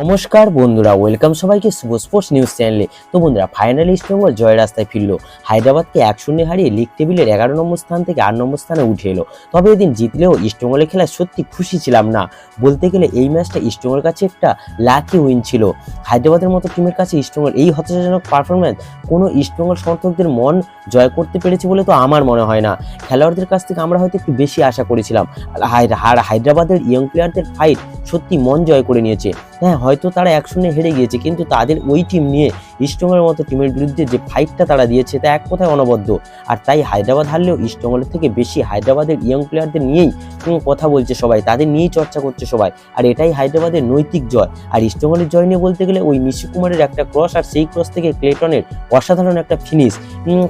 নমস্কার বন্ধুরা ওয়েলকাম সবাইকে শুভ স্পোর্টস নিউজ চ্যানেলে তো বন্ধুরা ফাইনালি ইস্টবেঙ্গল জয় রাস্তায় ফিরলো। হায়দ্রাবাদকে এক শূন্য হারিয়ে লিগ টেবিলের এগারো নম্বর স্থান থেকে আট নম্বর স্থানে উঠে এলো। তবে এদিন জিতলেও ইস্টবেঙ্গলের খেলায় সত্যি খুশি ছিলাম না। বলতে গেলে এই ম্যাচটা ইস্টবেঙ্গলের কাছে একটা লাকি উইন ছিল। হায়দ্রাবাদের মতো টিমের কাছে ইস্টবেঙ্গল এই হতাশাজনক পারফরমেন্স কোনো ইস্টবেঙ্গল সমর্থকদের মন জয় করতে পেরেছে বলে তো আমার মনে হয় না। খেলোয়াড়দের কাছ থেকে আমরা হয়তো একটু বেশি আশা করেছিলাম। হায়দ্রাবাদের ইয়ং প্লেয়ারদের ফাইট সত্যি মন জয় করে নিয়েছে। হ্যাঁ হয়তো তারা একসঙ্গে হেরে গিয়েছে কিন্তু তাদের ওই টিম নিয়ে ইস্টবেঙ্গলের মতো টিমের বিরুদ্ধে যে ফাইটটা তারা দিয়েছে তা এক কথায় অনবদ্য। আর তাই হায়দ্রাবাদ হারলেও ইস্টবেঙ্গলের থেকে বেশি হায়দ্রাবাদের ইয়ং প্লেয়ারদের নিয়েই কথা বলছে সবাই, তাদের নিয়েই চর্চা করছে সবাই। আর এটাই হায়দ্রাবাদের নৈতিক জয়। আর ইস্টবেঙ্গলের জয় নিয়ে বলতে গেলে ওই নিশু কুমারের একটা ক্রস আর সেই ক্রস থেকে ক্লেটনের অসাধারণ একটা ফিনিশ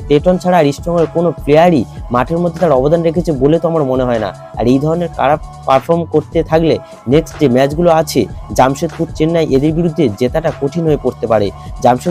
ক্লেটন ছাড়া আর ইস্টবেঙ্গলের কোনো প্লেয়ারই মাঠের মধ্যে তার অবদান রেখেছে বলে তো আমার মনে হয় না। আর এই ধরনের খারাপ পারফর্ম করতে থাকলে নেক্সট যে ম্যাচগুলো আছে জামশেদপুর চেন্নাই এদের বিরুদ্ধে জেতাটা কঠিন হয়ে পড়তে পারে।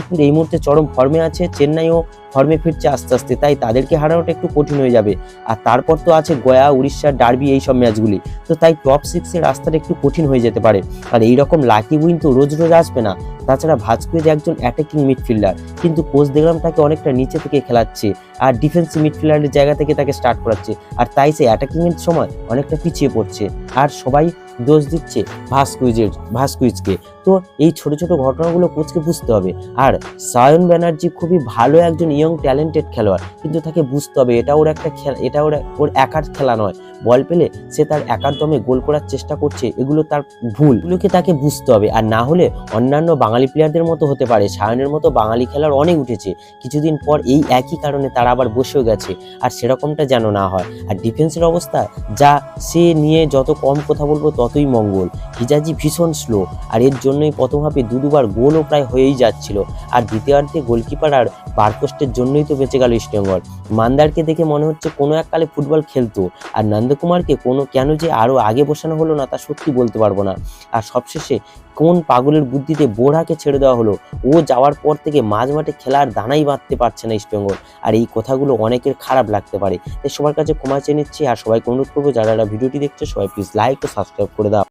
জামশেদপুর এই মুহূর্তে চরম ফর্মে আছে চেন্নাইও ফর্মে ফিরছে আস্তে আস্তে, তাই তাদেরকে হারানোটা একটু কঠিন হয়ে যাবে। আর তারপর তো আছে গয়া উড়িষ্যার ডার্বি এই সব ম্যাচগুলি। তো তাই টপ সিক্সের রাস্তাটা একটু কঠিন হয়ে যেতে পারে। আর এই রকম লাকি উইন তো রোজ রোজ আসবে না। তাছাড়া ভাজকুয়েজ একজন অ্যাটাকিং মিডফিল্ডার কিন্তু কোচ দেখলাম তাকে অনেকটা নিচে থেকে খেলাচ্ছে। আর ডিফেন্সিভ মিডফিল্ডারের জায়গা থেকে তাকে স্টার্ট করাচ্ছে। আর তাই সে অ্যাটাকিংয়ের সময় অনেকটা পিছিয়ে পড়ছে। আর সবাই দোষ দিচ্ছে ভাস্কুইজের ভাস্কুইজকে তো এই ছোট ছোট ঘটনাগুলো কোচকে বুঝতে হবে। আর সায়ন ব্যানার্জি খুবই ভালো একজন ইয়ং ট্যালেন্টেড খেলোয়াড়। কিন্তু তাকে বুঝতে হবে, এটা ওর একটা খেলা, এটা ওর ওর একার খেলা নয়। বল পেলে সে তার একার দমে গোল করার চেষ্টা করছে, এগুলো তার ভুল। এগুলোকে তাকে বুঝতে হবে। আর না হলে অন্যান্য বাঙালি প্লেয়ারদের মতো হতে পারে। সায়নের মতো বাঙালি খেলার অনেক উঠেছে। কিছুদিন পর এই একই কারণে তারা আবার বসেও গেছে। আর সেরকমটা যেন না হয়। আর ডিফেন্সের অবস্থা যা সে নিয়ে যত কম কথা বলব ততই মঙ্গল। হিজাজি ভীষণ স্লো আর এর জন্যই প্রথম হাফে দু দুবার গোলও প্রায় হয়েই যাচ্ছিল। আর দ্বিতীয়ার্ধে গোলকিপার আর বারকোস্টের জন্যই তো বেঁচে গেল ইস্টবেঙ্গল মান্দারকে দেখে মনে হচ্ছে কোনো এক কালে ফুটবল খেলতো। আর নন্দকুমারকে কোনো কেন যে আরও আগে বসানো হলো না তা সত্যি বলতে পারব না। আর সবশেষে কোন পাগলের বুদ্ধিতে বোড়াকে ছেড়ে দেওয়া হলো? ও যাওয়ার পর থেকে মাঝ মাঠে খেলার দানাই বাঁধতে পারছে না ইস্টবেঙ্গল আর এই কথাগুলো অনেকের খারাপ লাগতে পারে। তাই সবার কাছে ক্ষমা চেয়ে নিচ্ছি। আর সবাইকে অনুরোধ করব, যারা যারা ভিডিওটি দেখছে, সবাই প্লিজ লাইক ও সাবস্ক্রাইব করে দাও।